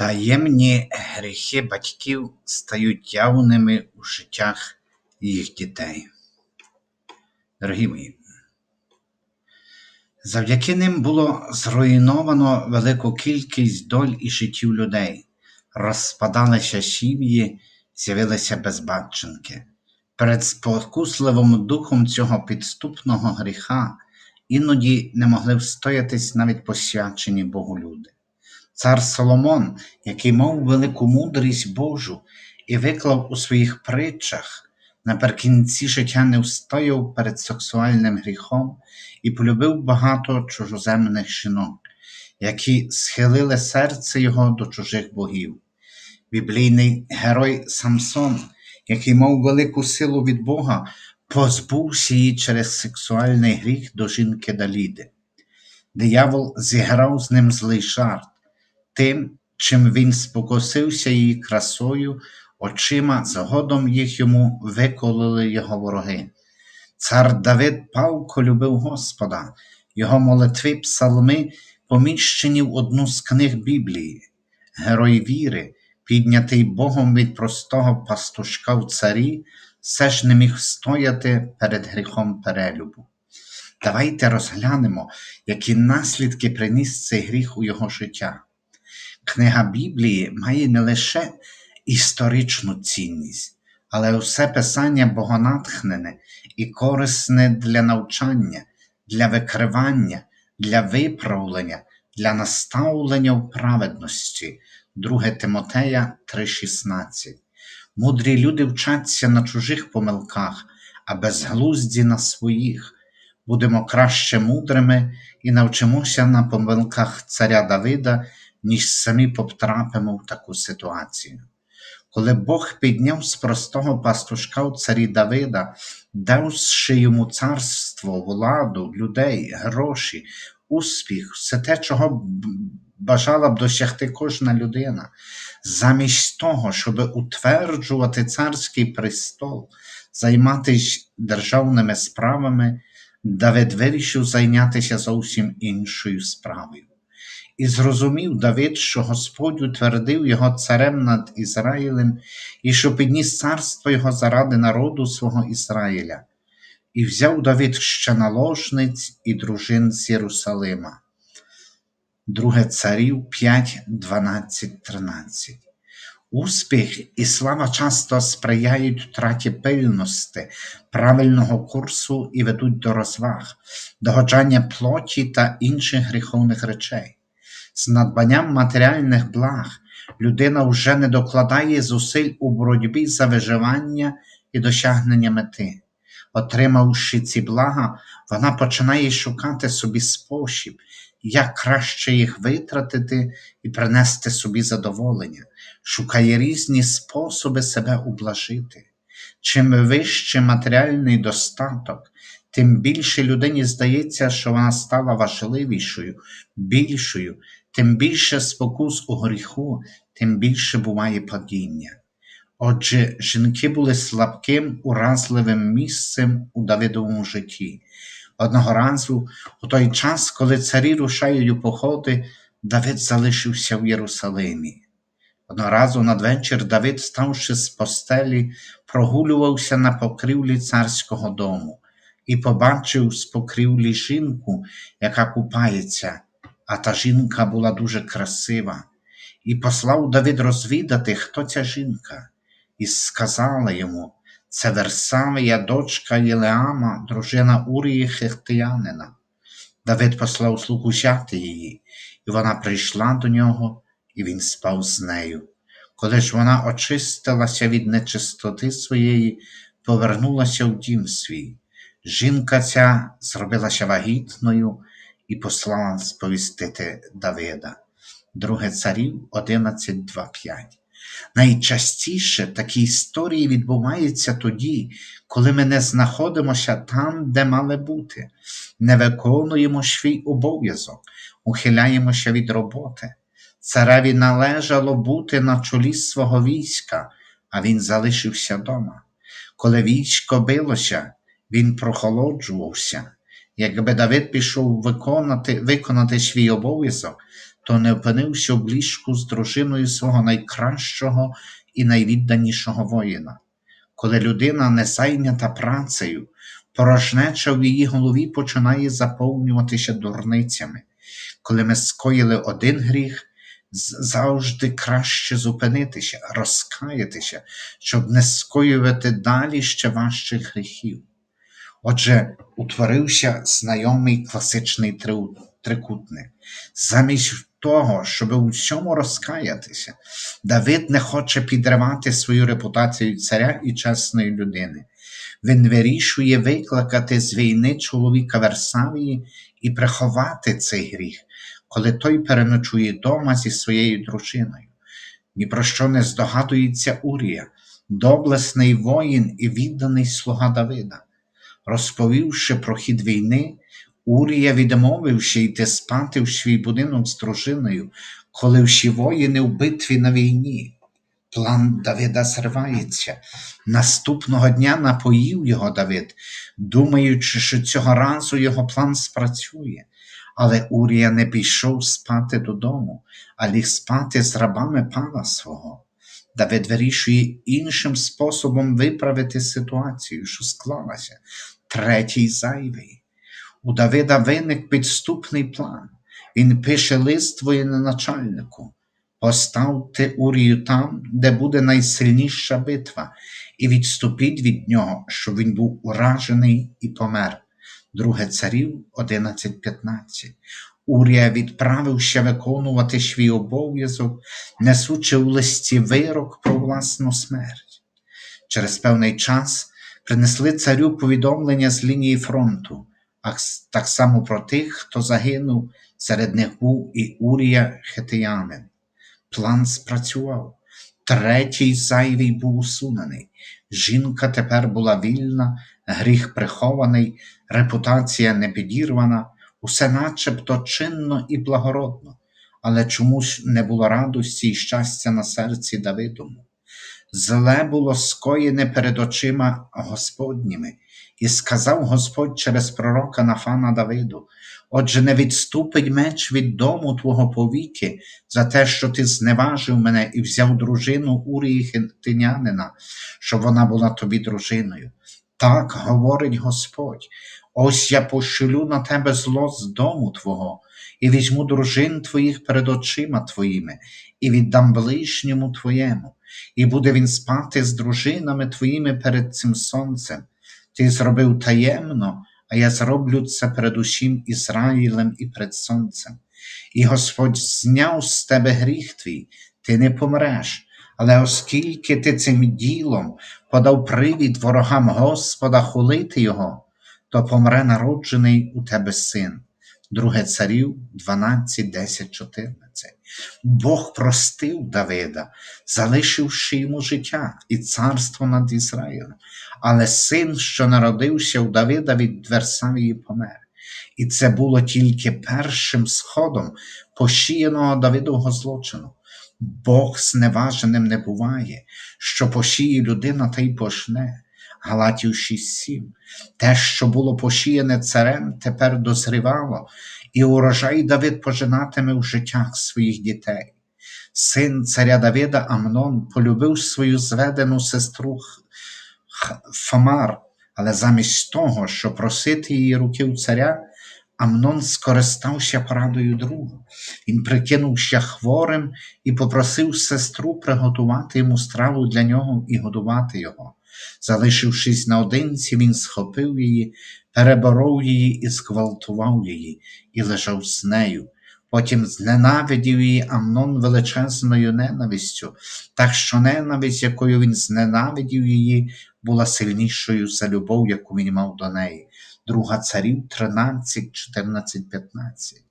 Таємні гріхи батьків стають явними у життях їх дітей. Дорогі мої, завдяки ним було зруйновано велику кількість доль і життів людей, розпадалися сім'ї, з'явилися безбатченки. Перед спокусливим духом цього підступного гріха іноді не могли встоятись навіть посвячені Богу люди. Цар Соломон, який мав велику мудрість Божу і виклав у своїх притчах, наприкінці життя не встояв перед сексуальним гріхом і полюбив багато чужоземних жінок, які схилили серце його до чужих богів. Біблійний герой Самсон, який мав велику силу від Бога, позбувся її через сексуальний гріх до жінки Даліди. Диявол зіграв з ним злий жарт тим, чим він спокусився її красою, очима, згодом їх йому виколили його вороги. Цар Давид палко любив Господа, його молитви псалми поміщені в одну з книг Біблії. Герой віри, піднятий Богом від простого пастушка в царі, все ж не міг стояти перед гріхом перелюбу. Давайте розглянемо, які наслідки приніс цей гріх у його життя. Книга Біблії має не лише історичну цінність, але усе писання богонатхнене і корисне для навчання, для викривання, для виправлення, для наставлення в праведності. 2 Тимотея 3,16. Мудрі люди вчаться на чужих помилках, а безглузді на своїх. Будемо краще мудрими і навчимося на помилках царя Давида ніж самі потрапимо в таку ситуацію. Коли Бог підняв з простого пастушка у царі Давида, давши йому царство, владу, людей, гроші, успіх, все те, чого бажала б досягти кожна людина, замість того, щоб утверджувати царський престол, займатися державними справами, Давид вирішив зайнятися зовсім іншою справою. І зрозумів Давид, що Господь утвердив його царем над Ізраїлем і що підніс царство його заради народу свого Ізраїля, і взяв Давид ще наложниць і дружин з Єрусалима. Друге царів 5, 12, 13. Успіх і слава часто сприяють втраті пильності, правильного курсу і ведуть до розваг, догоджання плоті та інших гріховних речей. З надбанням матеріальних благ людина вже не докладає зусиль у боротьбі за виживання і досягнення мети. Отримавши ці блага, вона починає шукати собі спосіб, як краще їх витратити і принести собі задоволення, шукає різні способи себе ублажити. Чим вище матеріальний достаток, тим більше людині здається, що вона стала важливішою, більшою тим більше спокус у гріху, тим більше буває падіння. Отже, жінки були слабким, уразливим місцем у Давидовому житті. Одного разу, у той час, коли царі рушають у походи, Давид залишився в Єрусалимі. Одного разу надвечір Давид, ставши з постелі, прогулювався на покрівлі царського дому і побачив з покрівлі жінку, яка купається, а та жінка була дуже красива, і послав Давид розвідати, хто ця жінка, і сказала йому це Версавія, дочка Єлеама, дружина Урії Хехтиянина. Давид послав слугу взяти її, і вона прийшла до нього, і він спав з нею. Коли ж вона очистилася від нечистоти своєї, повернулася в дім свій. Жінка ця зробилася вагітною і послала сповістити Давида. Друге царів 11.2.5. Найчастіше такі історії відбуваються тоді, коли ми не знаходимося там, де мали бути, не виконуємо свій обов'язок, ухиляємося від роботи. Цареві належало бути на чолі свого війська, а він залишився дома. Коли військо билося, він прохолоджувався. Якби Давид пішов виконати виконати свій обов'язок, то не опинився в ліжку з дружиною свого найкращого і найвідданішого воїна. Коли людина не зайнята працею, порожнеча в її голові починає заповнюватися дурницями. Коли ми скоїли один гріх, завжди краще зупинитися, розкаятися, щоб не скоювати далі ще важчих гріхів. Отже, утворився знайомий класичний трикутник. Замість того, щоб у всьому розкаятися, Давид не хоче підривати свою репутацію царя і чесної людини. Він вирішує викликати з війни чоловіка Версавії і приховати цей гріх, коли той переночує дома зі своєю дружиною. Ні про що не здогадується Урія, доблесний воїн і відданий слуга Давида. Розповівши про хід війни, Урія відмовився йти спати в свій будинок з дружиною, коли всі воїни в битві на війні. План Давида зривається. Наступного дня напоїв його Давид, думаючи, що цього разу його план спрацює. Але Урія не пішов спати додому, а ліг спати з рабами пана свого. Давид вирішує іншим способом виправити ситуацію, що склалася. Третій зайвий. У Давида виник підступний план. Він пише лист воєначальнику. Поставте Урію там, де буде найсильніша битва, і відступіть від нього, щоб він був уражений і помер. Друге царів 11.15. Урія відправився виконувати свій обов'язок, несучи у листі вирок про власну смерть. Через певний час принесли царю повідомлення з лінії фронту, а так само про тих, хто загинув, серед них був і Урія Хетиянин. План спрацював. Третій зайвий був усунений. Жінка тепер була вільна, гріх прихований, репутація не підірвана, усе начебто чинно і благородно, але чомусь не було радості і щастя на серці Давидому. Зле було скоєне перед очима Господніми, і сказав Господь через пророка Нафана Давиду: Отже, не відступить меч від дому твого повіки за те, що ти зневажив мене і взяв дружину Урії Хетинянина, щоб вона була тобі дружиною. Так говорить Господь: ось я пощулю на тебе зло з дому твого, і візьму дружин твоїх перед очима твоїми, і віддам ближньому твоєму, і буде він спати з дружинами твоїми перед цим сонцем. Ти зробив таємно, а я зроблю це перед усім Ізраїлем і перед сонцем. І Господь зняв з тебе гріх твій, ти не помреш. Але оскільки ти цим ділом подав привід ворогам Господа хулити його, то помре народжений у тебе син. Друге царів 12, 10, 14. Бог простив Давида, залишивши йому життя і царство над Ізраїлем. Але син, що народився у Давида від Версавії, помер. І це було тільки першим сходом пошіяного Давидового злочину. Бог зневаженим не буває, що посіє людина, та й пожне. Галатів 6.7. Те, що було посіяне царем, тепер дозрівало, і урожай Давид пожинатиме в життях своїх дітей. Син царя Давида Амнон полюбив свою зведену сестру Фамар, але замість того, щоб просити її руки у царя, Амнон скористався порадою друга. Він прикинувся хворим і попросив сестру приготувати йому страву для нього і годувати його. Залишившись наодинці, він схопив її, переборов її і зґвалтував її, і лежав з нею. Потім зненавидів її Амнон величезною ненавистю, так що ненависть, якою він зненавидів її, була сильнішою за любов, яку він мав до неї. Друга царів 13, 14, 15.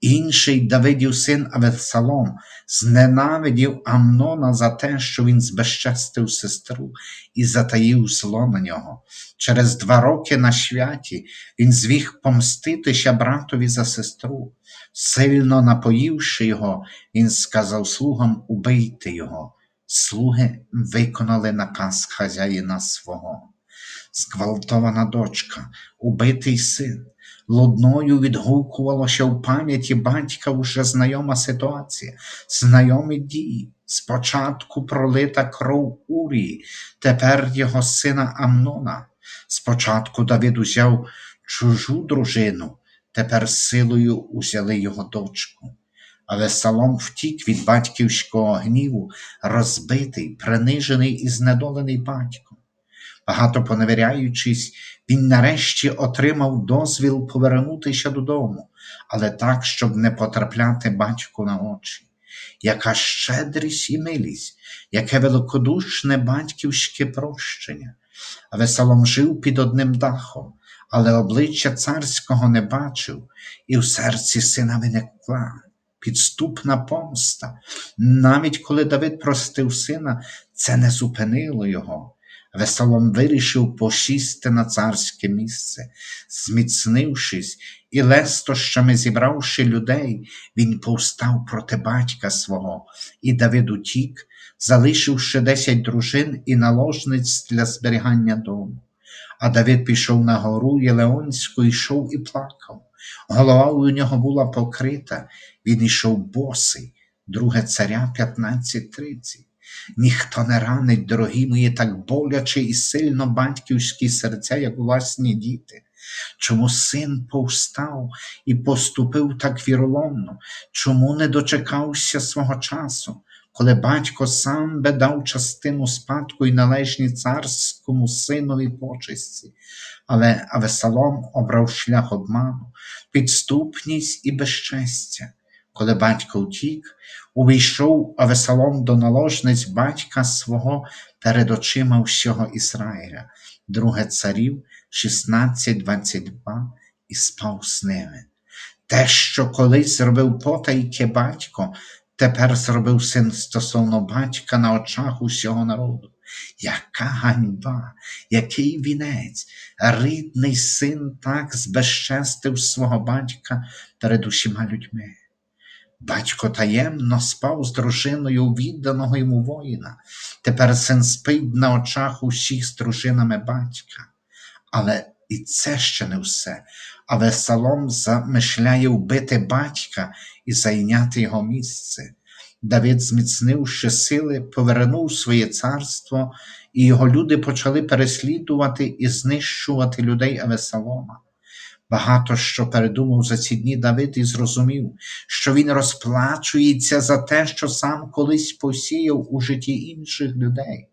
Інший Давидів син Авесалом зненавидів Амнона за те, що він збезчестив сестру і затаїв зло на нього. Через два роки на святі він зміг помститися братові за сестру. Сильно напоївши його, він сказав слугам убийте його. Слуги виконали наказ хазяїна свого. зґвалтована дочка, убитий син. Лудною відгукувалося в пам'яті батька вже знайома ситуація, знайомі дії. Спочатку пролита кров Урії, тепер його сина Амнона. Спочатку Давид узяв чужу дружину, тепер силою узяли його дочку. Але Салом втік від батьківського гніву, розбитий, принижений і знедолений батьком. Багато поневіряючись, він нарешті отримав дозвіл повернутися додому, але так, щоб не потрапляти батьку на очі. Яка щедрість і милість, яке великодушне батьківське прощення. Весолом жив під одним дахом, але обличчя царського не бачив, і в серці сина виникла підступна помста. Навіть коли Давид простив сина, це не зупинило його. Весолом вирішив посісти на царське місце, зміцнившись і лестощами зібравши людей, він повстав проти батька свого, і Давид утік, залишивши десять дружин і наложниць для зберігання дому. А Давид пішов на гору Єлеонську, йшов і плакав. Голова у нього була покрита, він йшов босий, друге царя 15.30. Ніхто не ранить, дорогі мої, так боляче і сильно батьківські серця, як власні діти. Чому син повстав і поступив так віроломно, чому не дочекався свого часу, коли батько сам би дав частину спадку і належні царському синові почесті, але Авесалом обрав шлях обману, підступність і безчестя. Коли батько втік, увійшов Авесалом до наложниць батька свого перед очима всього Ізраїля, друге царів 16.22 і спав з ними. Те, що колись зробив потайки батько, тепер зробив син стосовно батька на очах усього народу. Яка ганьба, який вінець, рідний син так збезчестив свого батька перед усіма людьми. Батько таємно спав з дружиною відданого йому воїна. Тепер син спить на очах усіх з дружинами батька. Але і це ще не все. А Весалом замишляє вбити батька і зайняти його місце. Давид, зміцнивши сили, повернув своє царство, і його люди почали переслідувати і знищувати людей Авесалома. Багато що передумав за ці дні Давид і зрозумів, що він розплачується за те, що сам колись посіяв у житті інших людей.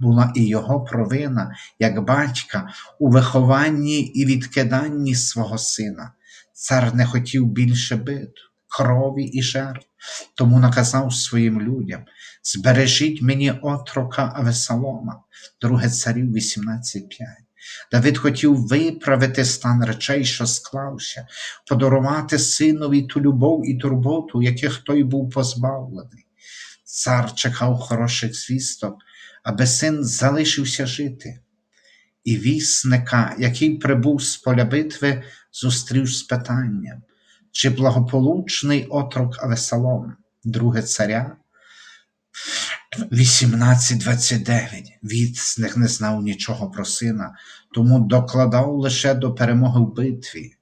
Була і його провина, як батька, у вихованні і відкиданні свого сина. Цар не хотів більше битв, крові і жертв, тому наказав своїм людям: збережіть мені отрока Авесалома, друге царів 18.5. Давид хотів виправити стан речей, що склався, подарувати синові ту любов і турботу, яких той був позбавлений. Цар чекав хороших звісток, аби син залишився жити. І вісника, який прибув з поля битви, зустрів з питанням, чи благополучний отрок Авесалом, друге царя, 18.29. Від з них не знав нічого про сина, тому докладав лише до перемоги в битві.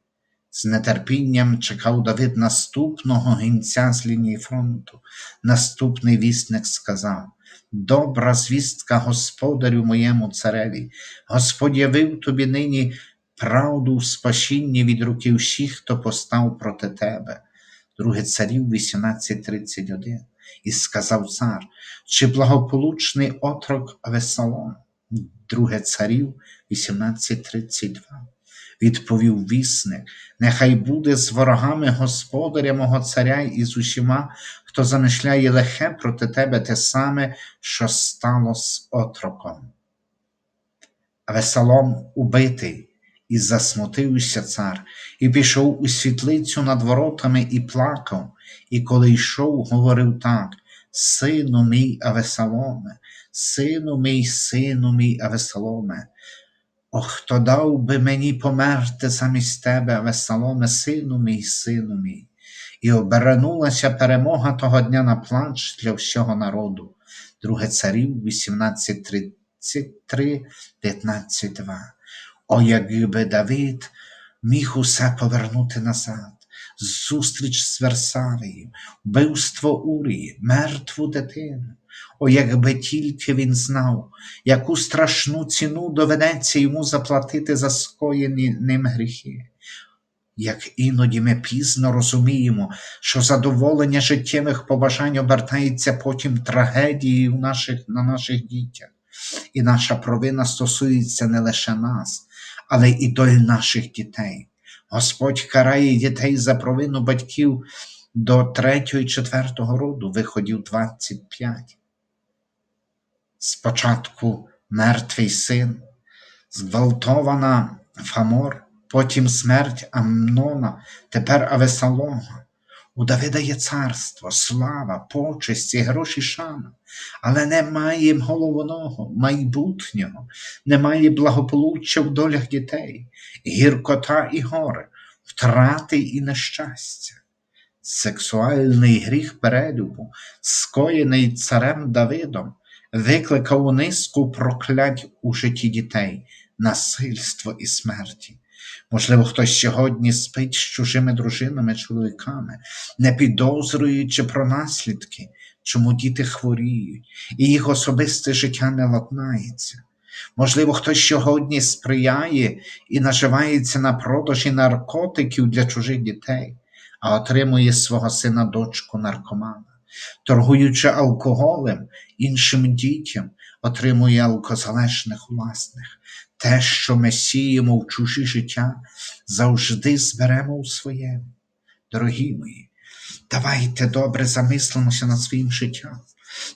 З нетерпінням чекав Давид наступного гінця з лінії фронту. Наступний вісник сказав: Добра звістка господарю моєму цареві, Господь явив тобі нині правду в спасінні від руки всіх, хто постав проти тебе. Друге царів 18.31 і сказав цар, чи благополучний отрок Весалом, друге царів 18.32. Відповів вісник, нехай буде з ворогами господаря мого царя і з усіма, хто замишляє лихе проти тебе те саме, що стало з отроком. Весалом убитий, і засмутився цар, і пішов у світлицю над воротами і плакав, і коли йшов, говорив так: Сину мій Авесаломе, сину мій, сину мій Авесаломе, Ох, хто дав би мені померти замість тебе, Авесаломе, сину мій, сину мій. І обернулася перемога того дня на плач для всього народу. Друге царів 18.30 23, 19, 2. О, якби Давид міг усе повернути назад, зустріч з Версавією, вбивство Урії, мертву дитину. О, якби тільки він знав, яку страшну ціну доведеться йому заплатити за скоєні ним гріхи. Як іноді ми пізно розуміємо, що задоволення життєвих побажань обертається потім трагедією наших, на наших дітях, і наша провина стосується не лише нас, але і доль наших дітей. Господь карає дітей за провину батьків до третього і четвертого роду, виходів 25. Спочатку мертвий син, зґвалтована Фамор, потім смерть Амнона, тепер Авесалома. У Давида є царство, слава, почесті, гроші шана, але немає головного, майбутнього, немає благополуччя в долях дітей, гіркота і горе, втрати і нещастя. Сексуальний гріх перелюбу, скоєний царем Давидом, викликав низку проклять у житті дітей, насильство і смерті. Можливо, хтось сьогодні спить з чужими дружинами, чоловіками, не підозрюючи про наслідки, чому діти хворіють, і їх особисте життя не ладнається. Можливо, хтось сьогодні сприяє і наживається на продажі наркотиків для чужих дітей, а отримує свого сина дочку наркомана, торгуючи алкоголем іншим дітям, отримує алкозалежних власних. Те, що ми сіємо в чужі життя, завжди зберемо у своєму. Дорогі мої, давайте добре замислимося над своїм життям.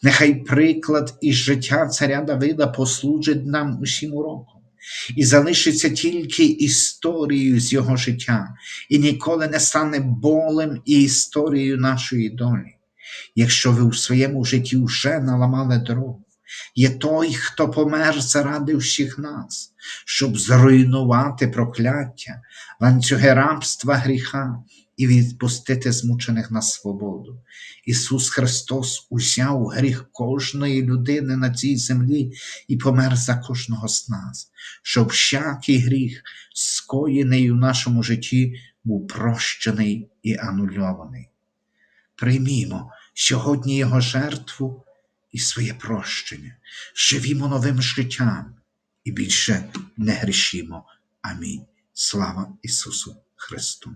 Нехай приклад із життя царя Давида послужить нам усім уроком і залишиться тільки історією з його життя, і ніколи не стане болем і історією нашої долі. Якщо ви у своєму житті вже наламали дорогу, є той, хто помер заради всіх нас, щоб зруйнувати прокляття, ланцюги рабства гріха і відпустити змучених на свободу. Ісус Христос узяв гріх кожної людини на цій землі і помер за кожного з нас, щоб всякий гріх, скоєний у нашому житті, був прощений і анульований. Приймімо сьогодні Його жертву і своє прощення, живімо новим життям і більше не грішімо. Амінь. Слава Ісусу Христу!